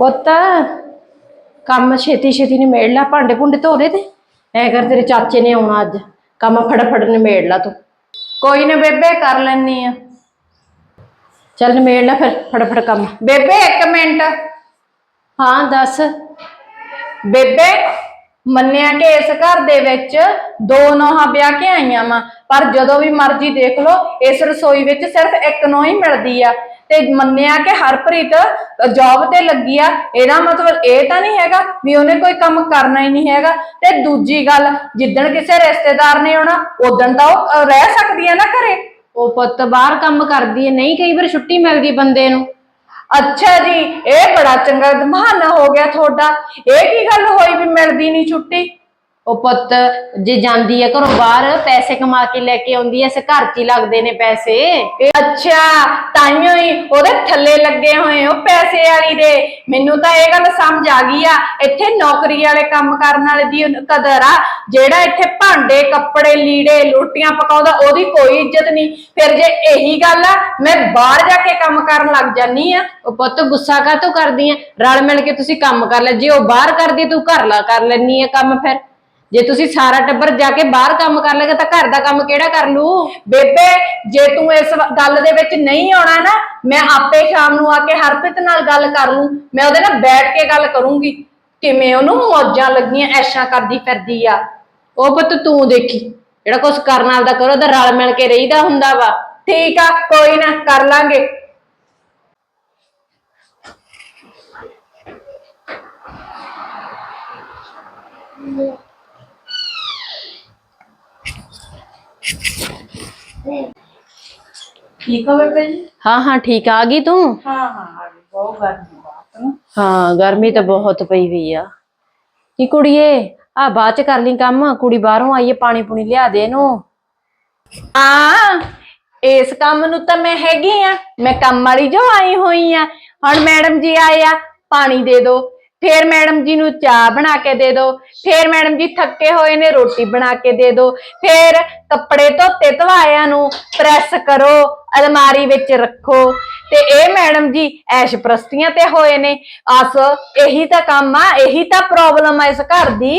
ਪੁੱਤ ਕੰਮ ਛੇਤੀ ਛੇਤੀ ਨਿਮੇੜ ਲਾ ਭਾਂਡੇ ਭੁੰਡੇ ਧੋ ਦੇ ਤੇ। ਐ ਕਰ ਤੇਰੇ ਚਾਚੇ ਨੇ ਆਉਣਾ ਅੱਜ। ਕੰਮ ਫਟਾਫਟ ਨਿਮੇੜ ਲਾ ਤੂੰ। ਕੋਈ ਨਾ ਬੇਬੇ ਕਰ ਲੈਣੀ ਆ। ਚੱਲ ਨਿਮੇੜ ਲੈ ਫਿਰ ਫਟਾਫਟ ਕੰਮ। ਬੇਬੇ ਇੱਕ ਮਿੰਟ। ਹਾਂ ਦੱਸ। ਬੇਬੇ ਮੰਨਿਆ ਕਿ ਇਸ ਘਰ ਦੇ ਵਿੱਚ ਦੋ ਨੋਹਾਂ ਵਿਆਹ ਕੇ ਆਈਆਂ ਵਾ, ਪਰ ਜਦੋਂ ਵੀ ਮਰਜ਼ੀ ਦੇਖ ਲਓ, ਇਸ ਰਸੋਈ ਵਿੱਚ ਸਿਰਫ ਇੱਕ ਨੋਹ ਹੀ ਮਿਲਦੀ ਆ। ਤੇ ਮੰਨਿਆ ਕਿ ਹਰਪ੍ਰੀਤ ਜੌਬ ਤੇ ਲੱਗੀ ਆ, ਇਹਦਾ ਮਤਲਬ ਇਹ ਤਾਂ ਨਹੀਂ ਹੈਗਾ ਵੀ ਉਹਨੇ ਕੋਈ ਕੰਮ ਕਰਨਾ ਹੀ ਨਹੀਂ ਹੈਗਾ। ਤੇ ਦੂਜੀ ਗੱਲ, ਜਿੱਦਣ ਕਿਸੇ ਰਿਸ਼ਤੇਦਾਰ ਨੇ ਆਉਣਾ ਉਦੋਂ ਤਾਂ ਉਹ ਰਹਿ ਸਕਦੀ ਆ ਨਾ ਘਰੇ। ਉਹ ਪੁੱਤ ਬਾਹਰ ਕੰਮ ਕਰਦੀ ਹੈ ਨਹੀਂ ਕਈ ਵਾਰ ਛੁੱਟੀ ਮਿਲਦੀ ਬੰਦੇ ਨੂੰ। ਅੱਛਾ ਜੀ, ਇਹ ਬੜਾ ਚੰਗਾ ਬਹਾਨਾ ਹੋ ਗਿਆ ਤੁਹਾਡਾ। ਇਹ ਕੀ ਗੱਲ ਹੋਈ ਵੀ ਮਿਲਦੀ ਨਹੀਂ ਛੁੱਟੀ? ਉਹ ਪੁੱਤ ਜੇ ਜਾਂਦੀ ਹੈ ਘਰੋਂ ਬਾਹਰ, ਪੈਸੇ ਕਮਾ ਕੇ ਲੈ ਕੇ ਆਉਂਦੀ ਐ ਇਸ ਘਰ 'ਚ ਹੀ ਲੱਗਦੇ ਨੇ ਪੈਸੇ। ਇਹ ਅੱਛਾ ਤਾਈਓ ਹੀ ਉਹਦੇ ਥੱਲੇ ਲੱਗੇ ਹੋਏ ਉਹ ਪੈਸੇ ਵਾਲੀ ਦੇ। ਮੈਨੂੰ ਤਾਂ ਇਹ ਗੱਲ ਸਮਝ ਆ ਗਈ ਆ, ਇੱਥੇ ਨੌਕਰੀ ਵਾਲੇ ਕੰਮ ਕਰਨ ਵਾਲੇ ਦੀ ਕਦਰ ਆ। ਜਿਹੜਾ ਇੱਥੇ ਭਾਂਡੇ, ਕੱਪੜੇ, ਲੀੜੇ, ਰੋਟੀਆਂ ਪਕਾਉਂਦਾ, ਉਹਦੀ ਕੋਈ ਇੱਜ਼ਤ ਨਹੀਂ। ਫਿਰ ਜੇ ਇਹੀ ਗੱਲ ਆ, ਮੈਂ ਬਾਹਰ ਜਾ ਕੇ ਕੰਮ ਕਰਨ ਲੱਗ ਜਾਨੀ ਆ। ਉਹ ਪੁੱਤ ਗੁੱਸਾ ਕਾਹਤੋਂ ਕਰਦੀ ਆ? ਰਲ ਮਿਲ ਕੇ ਤੁਸੀਂ ਕੰਮ ਕਰ ਲੈ। ਜੇ ਉਹ ਬਾਹਰ ਕਰਦੀ ਤੂੰ ਘਰ ਲਾ ਕਰ ਲੈਣੀ ਆ ਕੰਮ ਫਿਰ। ਜੇ ਤੁਸੀਂ ਸਾਰਾ ਟੱਬਰ ਜਾ ਕੇ ਬਾਹਰ ਕੰਮ ਕਰ ਲਗੇ ਤਾਂ ਘਰ ਦਾ ਕੰਮ ਕਿਹੜਾ ਕਰ ਲੂ ਬੇਬੇ, ਜੇ ਤੂੰ ਇਸ ਗੱਲ ਦੇ ਵਿੱਚ ਨਹੀਂ ਆਉਣਾ ਨਾ, ਮੈਂ ਆਪੇ ਸ਼ਾਮ ਨੂੰ ਆ ਕੇ ਹਰਪ੍ਰੀਤ ਨਾਲ ਗੱਲ ਕਰ ਲੂੰ ਮੈਂ ਉਹਦੇ ਨਾਲ ਬੈਠ ਕੇ ਗੱਲ ਕਰੂੰਗੀ। ਕਿਵੇਂ ਉਹਨੂੰ ਮੌਜਾਂ ਲੱਗੀਆਂ, ਐਸ਼ਾਂ ਕਰਦੀ ਫਿਰਦੀ ਆ। ਉਹ ਪੁੱਤ ਤੂੰ ਦੇਖੀ, ਜਿਹੜਾ ਕੁਛ ਕਰਨ ਵਾਲਾ ਕਰੋ ਤਾਂ ਰਲ ਮਿਲ ਕੇ ਰਹੀਦਾ ਹੁੰਦਾ ਵਾ। ਠੀਕ ਆ, ਕੋਈ ਨਾ, ਕਰ ਲਾਂਗੇ। ਠੀਕ ਹੋ ਬੇਬੇ ਜੀ? ਹਾਂ ਹਾਂ ਠੀਕ ਆ। ਗਈ ਤੂੰ? ਹਾਂ ਹਾਂ ਆ ਗਈ। ਬਹੁਤ ਗਰਮੀ ਬਾਤ ਨਾ। ਹਾਂ ਗਰਮੀ ਤਾਂ ਬਹੁਤ ਪਈ ਹੋਈ ਆ। ਕੀ ਕੁੜੀਏ ਆ ਬਾਅਦ ਚ ਕਰ ਲਈ ਕੰਮ। ਕੁੜੀ ਬਾਹਰੋਂ ਆਈ ਹੈ ਪਾਣੀ ਪੂਣੀ ਲਿਆ ਦੇ ਇਹਨੂੰ। ਹਾਂ ਇਸ ਕੰਮ ਨੂੰ ਤਾਂ ਮੈਂ ਹੈਗੀ ਆ। ਮੈਂ ਕੰਮ ਵਾਲੀ ਜੋ ਆਈ ਹੋਈ ਆ। ਹੁਣ ਮੈਡਮ ਜੀ ਆਏ ਆ ਪਾਣੀ ਦੇ ਦਿਓ ਫੇਰ ਮੈਡਮ ਜੀ ਨੂੰ ਚਾਹ ਬਣਾ ਕੇ ਦੇ ਦਿਓ ਫੇਰ ਮੈਡਮ ਜੀ ਥੱਕੇ ਹੋਏ ਨੇ ਰੋਟੀ ਬਣਾ ਕੇ ਦੇ ਦਿਓ ਫੇਰ ਕੱਪੜੇ ਧੋਤੇ ਧਵਾਇਆਂ ਨੂੰ ਪ੍ਰੈਸ ਕਰੋ, ਅਲਮਾਰੀ ਵਿੱਚ ਰੱਖੋ। ਤੇ ਇਹ ਮੈਡਮ ਜੀ ਐਸ਼ ਪ੍ਰਸਤੀਆਂ ਤੇ ਹੋਏ ਨੇ। ਅਸ ਇਹੀ ਤਾਂ ਕੰਮ ਆ, ਇਹੀ ਤਾਂ ਪ੍ਰੋਬਲਮ ਆ ਇਸ ਘਰ ਦੀ।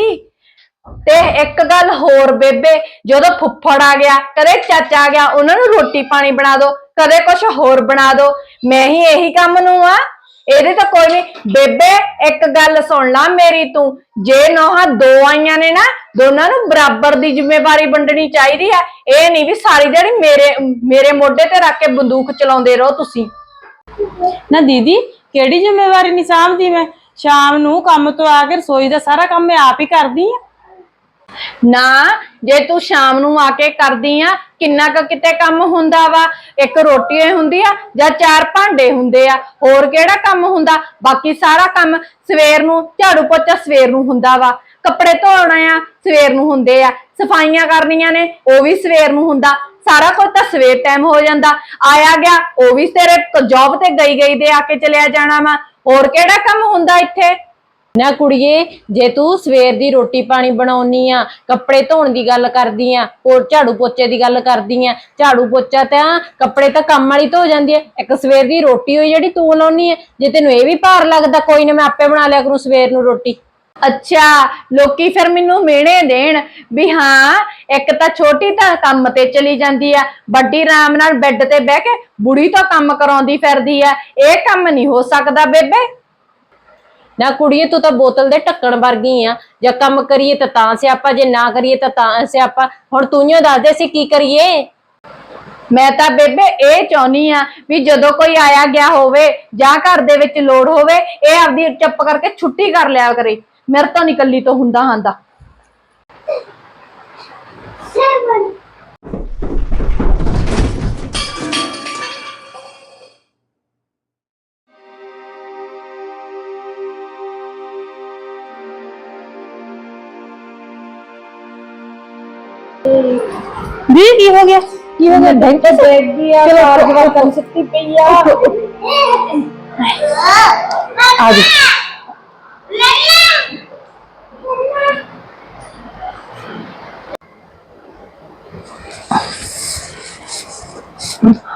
ਤੇ ਇੱਕ ਗੱਲ ਹੋਰ ਬੇਬੇ, ਜਦੋਂ ਫੁੱਫੜ ਆ ਗਿਆ, ਕਦੇ ਚਾਚਾ ਆ ਗਿਆ, ਉਹਨਾਂ ਨੂੰ ਰੋਟੀ ਪਾਣੀ ਬਣਾ ਦਿਓ ਕਦੇ ਕੁਝ ਹੋਰ ਬਣਾ ਦਿਓ ਮੈਂ ਹੀ ਇਹੀ ਕੰਮ ਨੂੰ ਆ। ਇਹਦੇ ਤਾਂ ਕੋਈ ਨਹੀਂ। ਬੇਬੇ ਇੱਕ ਗੱਲ ਸੁਣ ਲਾ ਮੇਰੀ ਤੂੰ। ਜੇ ਨੋਹਾਂ ਦੋ ਆਈਆਂ ਨੇ ਨਾ ਦੋਨਾਂ ਨੂੰ ਬਰਾਬਰ ਦੀ ਜ਼ਿੰਮੇਵਾਰੀ ਵੰਡਣੀ ਚਾਹੀਦੀ ਆ। ਇਹ ਨਹੀਂ ਵੀ ਸਾਰੀ ਦਿਹਾੜੀ ਮੇਰੇ ਮੇਰੇ ਮੋਢੇ ਤੇ ਰੱਖ ਕੇ ਬੰਦੂਕ ਚਲਾਉਂਦੇ ਰਹੋ ਤੁਸੀਂ। ਨਾ ਦੀਦੀ ਕਿਹੜੀ ਜ਼ਿੰਮੇਵਾਰੀ ਨਹੀਂ ਸਾਂਭਦੀ ਮੈਂ? ਸ਼ਾਮ ਨੂੰ ਕੰਮ ਤੋਂ ਆ ਕੇ ਰਸੋਈ ਦਾ ਸਾਰਾ ਕੰਮ ਮੈਂ ਆਪ ਹੀ ਕਰਦੀ ਆ। ਨਾ ਜੇ ਤੂੰ ਸ਼ਾਮ ਨੂੰ ਆ ਕੇ ਕਰਦੀ ਆ, ਕਿੰਨਾ ਕੁ ਕਿਤੇ ਕੰਮ ਹੁੰਦਾ ਵਾ? ਇੱਕ ਰੋਟੀ ਹੁੰਦੀ ਆ ਜਾਂ ਚਾਰ ਭਾਂਡੇ ਹੁੰਦੇ ਆ? ਹੋਰ ਕਿਹੜਾ ਕੰਮ ਹੁੰਦਾ? ਬਾਕੀ ਸਾਰਾ ਕੰਮ ਸਵੇਰ ਨੂੰ, ਝਾੜੂ ਪੋਚਾ ਸਵੇਰ ਨੂੰ ਹੁੰਦਾ ਵਾ। ਕੱਪੜੇ ਧੋਣਾ ਆ, ਸਵੇਰ ਨੂੰ ਹੁੰਦੇ ਆ। ਸਫਾਈਆਂ ਕਰਨੀਆਂ ਨੇ, ਉਹ ਵੀ ਸਵੇਰ ਨੂੰ ਹੁੰਦਾ। ਸਾਰਾ ਕੁਝ ਤਾਂ ਸਵੇਰ ਟਾਈਮ ਹੋ ਜਾਂਦਾ। ਆਇਆ ਗਿਆ, ਉਹ ਵੀ ਤੇਰੇ ਜੌਬ ਤੇ ਗਈ ਗਈ ਦੇ ਆ ਕੇ ਚਲਿਆ ਜਾਣਾ ਵਾ। ਹੋਰ ਕਿਹੜਾ ਕੰਮ ਹੁੰਦਾ ਇੱਥੇ? ਨਾ ਕੁੜੀਏ, ਜੇ ਤੂੰ ਸਵੇਰ ਦੀ ਰੋਟੀ ਪਾਣੀ ਬਣਾਉਣੀ ਆ, ਕੱਪੜੇ ਧੋਣ ਦੀ ਗੱਲ ਕਰਦੀ ਆ ਹੋਰ ਝਾੜੂ ਪੋਚੇ ਦੀ ਗੱਲ ਕਰਦੀ ਆ, ਝਾੜੂ ਪੋਚਾ ਤਾਂ ਕੱਪੜੇ ਤਾਂ ਕੰਮ ਵਾਲੀ ਧੋ ਜਾਂਦੀ ਐ ਇੱਕ ਸਵੇਰ ਦੀ ਰੋਟੀ ਹੋਈ ਜਿਹੜੀ ਤੂੰ ਲਾਉਣੀ ਐ ਜੇ ਤੈਨੂੰ ਇਹ ਵੀ ਭਾਰ ਲੱਗਦਾ, ਕੋਈ ਨਾ ਮੈਂ ਆਪੇ ਬਣਾ ਲਿਆ ਕਰੂੰ ਸਵੇਰ ਨੂੰ ਰੋਟੀ। ਅੱਛਾ, ਲੋਕੀ ਫਿਰ ਮੈਨੂੰ ਮਿਹਣੇ ਦੇਣ ਵੀ ਹਾਂ, ਇੱਕ ਤਾਂ ਛੋਟੀ ਤਾਂ ਕੰਮ ਤੇ ਚਲੀ ਜਾਂਦੀ ਆ, ਵੱਡੀ ਆਰਾਮ ਨਾਲ ਬੈੱਡ ਤੇ ਬਹਿ ਕੇ ਬੁੜੀ ਤੋਂ ਕੰਮ ਕਰਾਉਂਦੀ ਫਿਰਦੀ ਆ। ਇਹ ਕੰਮ ਨਹੀਂ ਹੋ ਸਕਦਾ ਬੇਬੇ। ਨਾ ਕੁੜੀਏ, ਤੂੰ ਤਾਂ ਬੋਤਲ ਦੇ ਢੱਕਣ ਵਰਗੀ ਆ। ਜੇ ਕੰਮ ਕਰੀਏ ਤਾਂ ਤਾਂ ਸਿਆਪਾ, ਜੇ ਨਾ ਕਰੀਏ ਤਾਂ ਤਾਂ ਸਿਆਪਾ। ਹੁਣ ਤੂੰ ਹੀ ਦੱਸ ਦੇ ਸੀ ਕੀ ਕਰੀਏ। ਮੈਂ ਤਾਂ ਬੇਬੇ ਇਹ ਚਾਹੁੰਨੀ ਆ ਵੀ ਜਦੋਂ ਕੋਈ ਆਇਆ ਗਿਆ ਹੋਵੇ, ਜਾਂ ਘਰ ਦੇ ਵਿੱਚ ਲੋੜ ਹੋਵੇ, ਇਹ ਆਪਦੀ ਚੁੱਪ ਕਰਕੇ ਛੁੱਟੀ ਕਰ ਲਿਆ ਕਰੇ। ਮੇਰੇ ਤੋਂ ਨਿਕਲੀ ਤੋਂ ਹੁੰਦਾ ਹਾਂਦਾ ਦੀ ਕੀ ਹੋ ਗਿਆ ਕੀ ਹੋ ਗਿਆ ਬੈਂਕ ਤੇ ਬੈਠ ਗਿਆ ਕਾਰ ਜਵਾਬ ਕਰ ਸਕਤੀ ਪਈ ਆ ਆ ਜਾ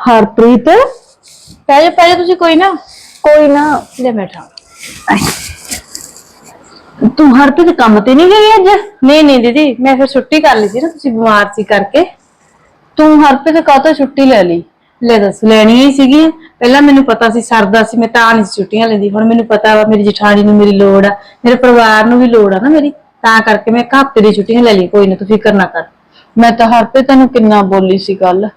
ਹਰਪ੍ਰੀਤ ਪੈ ਜਾ ਪੈ ਜਾ ਤੁਸੀਂ ਕੋਈ ਨਾ ਕੋਈ ਨਾ ਲੈ ਬੈਠਾ ਤੂੰ ਹਰਪ੍ਰੀਤ ਕੰਮ ਤੇ ਨਹੀਂ ਗਈ ਅੱਜ? ਨਹੀਂ ਨਹੀਂ ਦੀਦੀ ਮੈਂ ਫਿਰ ਛੁੱਟੀ ਕਰ ਲਈ ਸੀ ਨਾ ਤੁਸੀਂ ਬਿਮਾਰ ਸੀ ਕਰਕੇ। ਤੂੰ ਹਰਪ੍ਰੀਤ ਕਾਹਤੋਂ ਛੁੱਟੀ ਲੈ ਲਈ? ਲੈ ਦੱਸ ਲੈਣੀਆਂ ਹੀ ਸੀਗੀਆਂ ਪਹਿਲਾਂ ਮੈਨੂੰ ਪਤਾ ਸੀ ਸਰਦਾ ਸੀ ਮੈਂ ਤਾਂ ਨਹੀਂ ਛੁੱਟੀਆਂ ਲੈਂਦੀ। ਹੁਣ ਮੈਨੂੰ ਪਤਾ ਵਾ ਮੇਰੀ ਜਠਾਣੀ ਨੂੰ ਮੇਰੀ ਲੋੜ ਆ ਮੇਰੇ ਪਰਿਵਾਰ ਨੂੰ ਵੀ ਲੋੜ ਆ ਨਾ ਮੇਰੀ। ਤਾਂ ਕਰਕੇ ਮੈਂ ਇੱਕ ਹਫ਼ਤੇ ਦੀ ਛੁੱਟੀਆਂ ਲੈ ਲਈ ਕੋਈ ਨਾ ਤੂੰ ਫਿਕਰ ਨਾ ਕਰ। ਮੈਂ ਤਾਂ ਹਰਪ੍ਰੀਤ ਤੈਨੂੰ ਕਿੰਨਾ ਬੋਲੀ ਸੀ ਗੱਲ।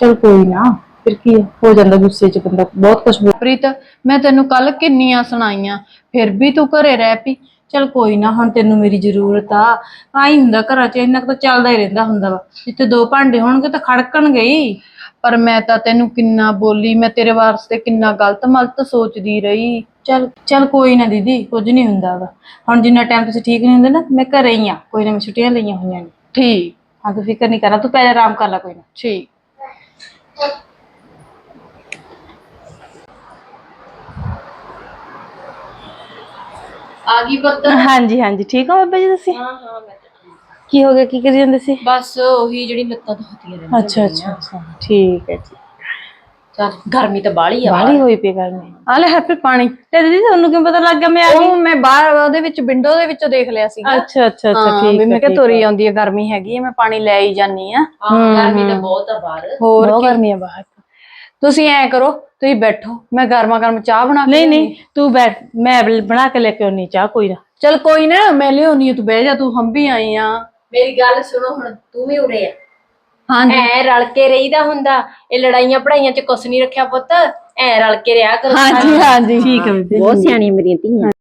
ਚਲ ਕੋਈ ਨਾ ਫਿਰ ਕੀ ਆ, ਹੋ ਜਾਂਦਾ ਗੁੱਸੇ 'ਚ ਬੰਦਾ ਬਹੁਤ ਕੁਝ ਪ੍ਰੀਤ ਮੈਂ ਤੈਨੂੰ ਕੱਲ ਕਿੰਨੀਆਂ ਸੁਣਾਈਆਂ ਫਿਰ ਵੀ ਤੂੰ ਘਰੇ ਰਹਿ ਪਈ। ਚਲ ਕੋਈ ਨਾ ਹੁਣ ਤੈਨੂੰ ਮੇਰੀ ਜ਼ਰੂਰਤ ਆ। ਆਈ ਹੁੰਦਾ ਘਰਾਂ 'ਚ ਇੰਨਾ ਕੁ ਤਾਂ ਚੱਲਦਾ ਹੀ ਰਹਿੰਦਾ ਹੁੰਦਾ ਵਾ। ਜਿੱਥੇ ਦੋ ਭਾਂਡੇ ਹੋਣਗੇ ਤਾਂ ਖੜਕਣ ਗਈ। ਪਰ ਮੈਂ ਤਾਂ ਤੈਨੂੰ ਕਿੰਨਾ ਬੋਲੀ ਮੈਂ ਤੇਰੇ ਵਾਸਤੇ ਕਿੰਨਾ ਗਲਤ ਮਲਤ ਸੋਚਦੀ ਰਹੀ। ਚਲ ਚਲ ਕੋਈ ਨਾ ਦੀਦੀ ਕੁਝ ਨਹੀਂ ਹੁੰਦਾ ਵਾ। ਹੁਣ ਜਿੰਨਾ ਟਾਈਮ ਤੁਸੀਂ ਠੀਕ ਨਹੀਂ ਹੁੰਦੇ ਨਾ ਮੈਂ ਘਰੇ ਹੀ ਆ। ਕੋਈ ਨਾ ਮੈਂ ਛੁੱਟੀਆਂ ਲਈਆਂ ਹੋਈਆਂ ਨੇ। ਠੀਕ। ਹਾਂ ਤੂੰ ਫਿਕਰ ਨਹੀਂ ਕਰਨਾ ਤੂੰ ਪੈ ਜਾ ਆਰਾਮ ਕਰ ਲੈ ਕੋਈ ਨਾ। ਠੀਕ। ਆ ਗਈ ਹਾਂਜੀ ਹਾਂਜੀ। ਠੀਕ ਹੋ ਬਾਬਾ ਜੀ ਤੁਸੀਂ? ਹਾਂ ਹਾਂ ਮੈਂ ਕੀ ਹੋ ਗਿਆ? ਕੀ ਕਰੀ ਜਾਂਦੇ ਸੀ? ਬਸ ਉਹੀ ਜਿਹੜੀ ਲੱਤਾਂ ਦੁਖਦੀਆਂ ਰਹਿੰਦੀਆਂ ਅੱਛਾ ਅੱਛਾ ਅੱਛਾ। ਠੀਕ ਹੈ ਜੀ। ਚੱਲ ਗਰਮੀ ਤਾਂ ਬਾਹਲੀ ਆ। ਬਾਹਲੀ ਹੋਈ ਪਈ ਨਹੀਂ ਆ ਲੈ ਹੈਪੀ ਪਾਣੀ। ਤੇ ਦੀਦੀ ਤੁਹਾਨੂੰ ਕਿਵੇਂ ਪਤਾ ਲੱਗ ਗਿਆ ਮੈਂ ਆ ਗਈ? ਉਹ ਮੈਂ ਬਾਹਰ ਉਹਦੇ ਵਿੱਚ ਵਿੰਡੋ ਦੇ ਵਿੱਚੋਂ ਦੇਖ ਲਿਆ ਸੀਗਾ। ਅੱਛਾ ਅੱਛਾ ਅੱਛਾ। ਠੀਕ ਹੈ ਮੈਂ ਕਿਹਾ ਤੁਰੀ ਆਉਂਦੀ ਹੈ ਗਰਮੀ ਹੈਗੀ ਹੈ ਮੈਂ ਪਾਣੀ ਲੈ ਹੀ ਜਾਨੀ ਆ। ਹਾਂ ਗਰਮੀ ਤਾਂ ਬਹੁਤ ਆ ਬਾਹਰ। ਹੋਰ ਗਰਮੀ ਆ ਬਾਹਰ। ਤੁਸੀਂ ਐ ਕਰੋ ਤੁਸੀਂ ਬੈਠੋ ਮੈਂ ਗਰਮਾ ਗਰਮ ਚਾਹ ਬਣਾ ਕੇ ਨਹੀਂ ਨਹੀਂ ਤੂੰ ਬੈਠ ਮੈਂ ਬਣਾ ਕੇ ਲੈ ਕੇ ਆਉਣੀ ਚਾਹ ਕੋਈ ਨਾ। ਚਲ ਕੋਈ ਨਾ ਮੈਂ ਲਿਆਉਣੀ ਆ ਤੂੰ ਬਹਿ ਜਾ ਤੂੰ ਹੰਬੀ ਆਈ ਆ। ਮੇਰੀ ਗੱਲ ਸੁਣੋ ਹੁਣ ਤੂੰ ਵੀ ਉਰੇ ਆ। ਹਾਂਜੀ। ਐ ਰਲ ਕੇ ਰਹੀਦਾ ਹੁੰਦਾ ਇਹ ਲੜਾਈਆਂ ਪੜਾਈਆਂ ਚ ਕੁਛ ਨਹੀਂ ਰੱਖਿਆ ਪੁੱਤ ਐ ਰਲ ਕੇ ਰਿਹਾ ਕਰੋ। ਹਾਂਜੀ ਹਾਂਜੀ। ਠੀਕ ਹੈ ਬਹੁਤ ਸਿਆਣੀਆਂ ਮੇਰੀਆਂ ਧੀਆਂ।